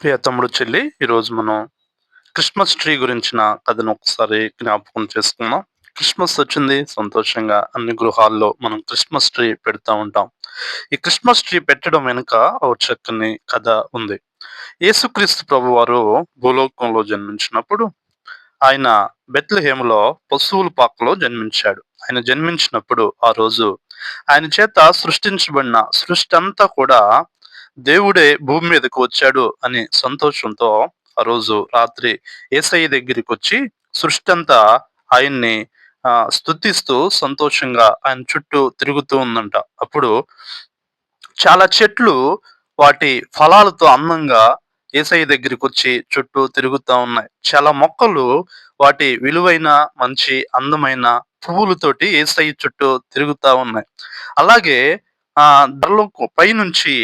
ప్రియ తమ్ముడు చెల్లి ఈరోజు మనం క్రిస్మస్ ట్రీ గురించిన కథను ఒకసారి జ్ఞాపకం చేసుకుందాం. క్రిస్మస్ వచ్చింది సంతోషంగా అన్ని గృహాల్లో మనం క్రిస్మస్ ట్రీ పెడతా ఉంటాం. ఈ క్రిస్మస్ ట్రీ పెట్టడం వెనుక ఒక చక్కని కథ ఉంది. యేసుక్రీస్తు ప్రభు వారు భూలోకంలో జన్మించినప్పుడు ఆయన బెత్లహేములో పశువుల పాకలో జన్మించాడు. ఆయన జన్మించినప్పుడు ఆ రోజు ఆయన చేత సృష్టించబడిన సృష్టి అంతా కూడా దేవుడే భూమి మీదకి వచ్చాడు అని సంతోషంతో ఆ రోజు రాత్రి ఏసయ్య దగ్గరికి వచ్చి సృష్టి అంతా ఆయన్ని ఆ స్థుతిస్తూ సంతోషంగా ఆయన చుట్టూ తిరుగుతూ ఉందంట. అప్పుడు చాలా చెట్లు వాటి ఫలాలతో అందంగా ఏసయ్య దగ్గరికి వచ్చి చుట్టూ తిరుగుతూ ఉన్నాయి. చాలా మొక్కలు వాటి విలువైన మంచి అందమైన పువ్వులతోటి ఏసయ్య చుట్టూ తిరుగుతూ ఉన్నాయి. అలాగే ఆ ధరలో పైనుంచి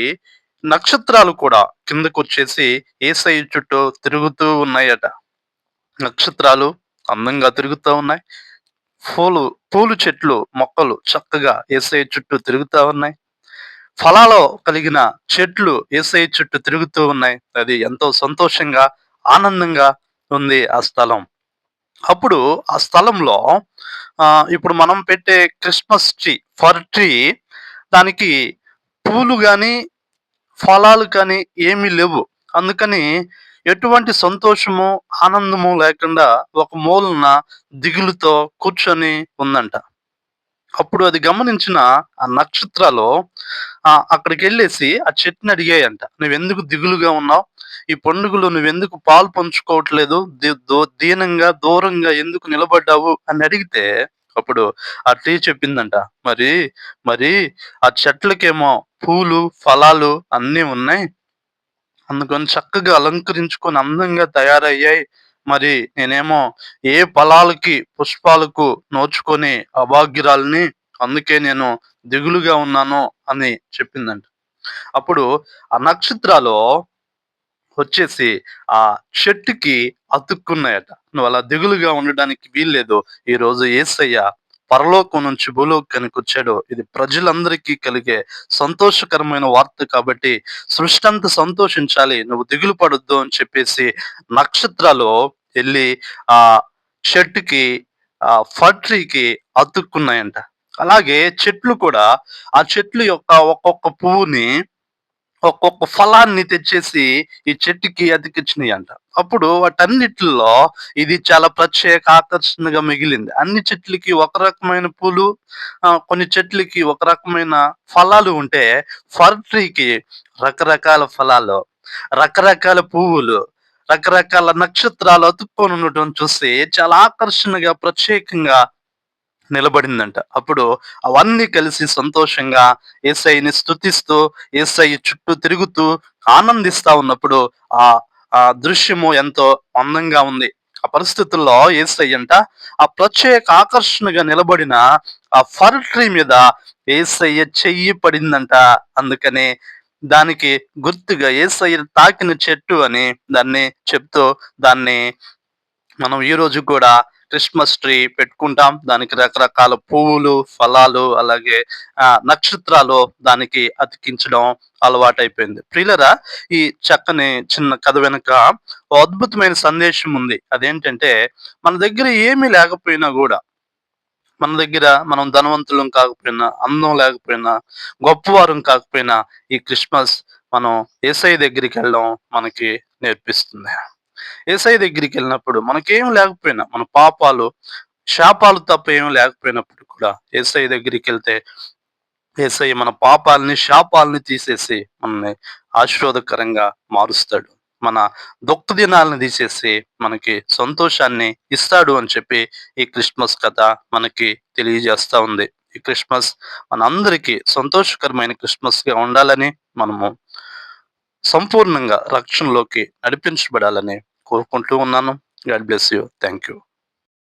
నక్షత్రాలు కూడా కిందకు వచ్చేసి ఏసై చుట్టూ తిరుగుతూ ఉన్నాయట. నక్షత్రాలు అందంగా తిరుగుతూ ఉన్నాయి. పూలు పూలు చెట్లు మొక్కలు చక్కగా ఏసై చుట్టూ తిరుగుతూ ఉన్నాయి. ఫలాలో కలిగిన చెట్లు ఏసై చుట్టూ తిరుగుతూ ఉన్నాయి. అది ఎంతో సంతోషంగా ఆనందంగా ఉంది ఆ స్థలం. అప్పుడు ఆ స్థలంలో ఇప్పుడు మనం పెట్టే క్రిస్మస్ ట్రీ ఫర్ ట్రీ దానికి పూలు కానీ ఫలాలు కానీ ఏమీ లేవు. అందుకని ఎటువంటి సంతోషము ఆనందము లేకుండా ఒక మూలన దిగులుతో కూర్చొని ఉందంట. అప్పుడు అది గమనించిన ఆ నక్షత్రాలు అక్కడికి వెళ్ళేసి ఆ చెట్టుని అడిగాయంట. నువ్వెందుకు దిగులుగా ఉన్నావు? ఈ పండుగలో నువ్వెందుకు పాలు పంచుకోవట్లేదు? దీనంగా దూరంగా ఎందుకు నిలబడ్డావు? అని అడిగితే అప్పుడు ఆ ట్రీ చెప్పిందంట. మరి మరి ఆ చెట్లకేమో పూలు ఫలాలు అన్నీ ఉన్నాయి. అందుకని చక్కగా అలంకరించుకొని అందంగా తయారయ్యాయి. మరి నేనేమో ఏ ఫలాలకి పుష్పాలకు నోచుకొని అభాగ్యురాలని అందుకే నేను దిగులుగా ఉన్నాను అని చెప్పిందంట. అప్పుడు ఆ నక్షత్రాలు వచ్చేసి ఆ చెట్టుకి అతుక్కున్నాయట. నువ్వు అలా దిగులుగా ఉండడానికి వీల్లేదు. ఈ రోజు ఏసయ్య పరలోకం నుంచి భూలోకానికి వచ్చాడు. ఇది ప్రజలందరికీ కలిగే సంతోషకరమైన వార్త కాబట్టి సృష్టి అంతా సంతోషించాలి నువ్వు దిగులు పడొద్దు అని చెప్పేసి నక్షత్రాలు వెళ్ళి ఆ చెట్టుకి ఆ ఫట్రీకి అతుక్కున్నాయంట. అలాగే చెట్లు కూడా ఆ చెట్లు యొక్క ఒక్కొక్క పువ్వుని ఒక్కొక్క ఫలాన్ని తెచ్చేసి ఈ చెట్టుకి అతికిచ్చినాయి అంట అప్పుడు వాటన్నిటిలో ఇది చాలా ప్రత్యేక ఆకర్షణగా మిగిలింది. అన్ని చెట్లకి ఒక రకమైన పూలు కొన్ని చెట్లకి ఒక రకమైన ఫలాలు ఉంటే ఫర్ ట్రీకి రకరకాల ఫలాలు రకరకాల పువ్వులు రకరకాల నక్షత్రాలు అతుక్కొని ఉండటం చూసి చాలా ఆకర్షణగా ప్రత్యేకంగా నిలబడిందంట. అప్పుడు అవన్నీ కలిసి సంతోషంగా ఏసైని స్థుతిస్తూ ఏసై చుట్టూ తిరుగుతూ ఆనందిస్తా ఉన్నప్పుడు ఆ ఆ దృశ్యము ఎంతో అందంగా ఉంది. ఆ పరిస్థితుల్లో ఏసయ్యంట ఆ ప్రత్యేక ఆకర్షణగా నిలబడిన ఆ ఫర్ ట్రీ మీద ఏసయ్య చెయ్యి పడిందంట. అందుకనే దానికి గుర్తుగా ఏసయ్య తాకిన చెట్టు అని దాన్ని చెప్తూ దాన్ని మనం ఈ రోజు కూడా క్రిస్మస్ ట్రీ పెట్టుకుంటాం. దానికి రకరకాల పువ్వులు ఫలాలు అలాగే నక్షత్రాలు దానికి అతికించడం అలవాటైపోయింది. ప్రియులరా ఈ చక్కని చిన్న కథ వెనుక అద్భుతమైన సందేశం ఉంది. అదేంటంటే మన దగ్గర ఏమీ లేకపోయినా కూడా మన దగ్గర మనం ధనవంతులం కాకపోయినా అందం లేకపోయినా గొప్పవారం కాకపోయినా ఈ క్రిస్మస్ మనం ఏసఐ దగ్గరికి వెళ్ళడం మనకి నేర్పిస్తుంది. ఏసఐ దగ్గరికి వెళ్ళినప్పుడు మనకేం లేకపోయినా మన పాపాలు శాపాలు తప్ప ఏం లేకపోయినప్పుడు కూడా ఏసఐ దగ్గరికి వెళ్తే ఏసఐ మన పాపాలని శాపాలని తీసేసి మనల్ని ఆశీర్వాదకరంగా మారుస్తాడు. మన దుఃఖ దినాలను తీసేసి మనకి సంతోషాన్ని ఇస్తాడు అని చెప్పి ఈ క్రిస్మస్ కథ మనకి తెలియజేస్తా ఉంది. ఈ క్రిస్మస్ మనందరికీ సంతోషకరమైన క్రిస్మస్గా ఉండాలని మనము సంపూర్ణంగా రక్షణలోకి నడిపించబడాలని కోరుకుంటూ ఉన్నాను. God bless you. Thank you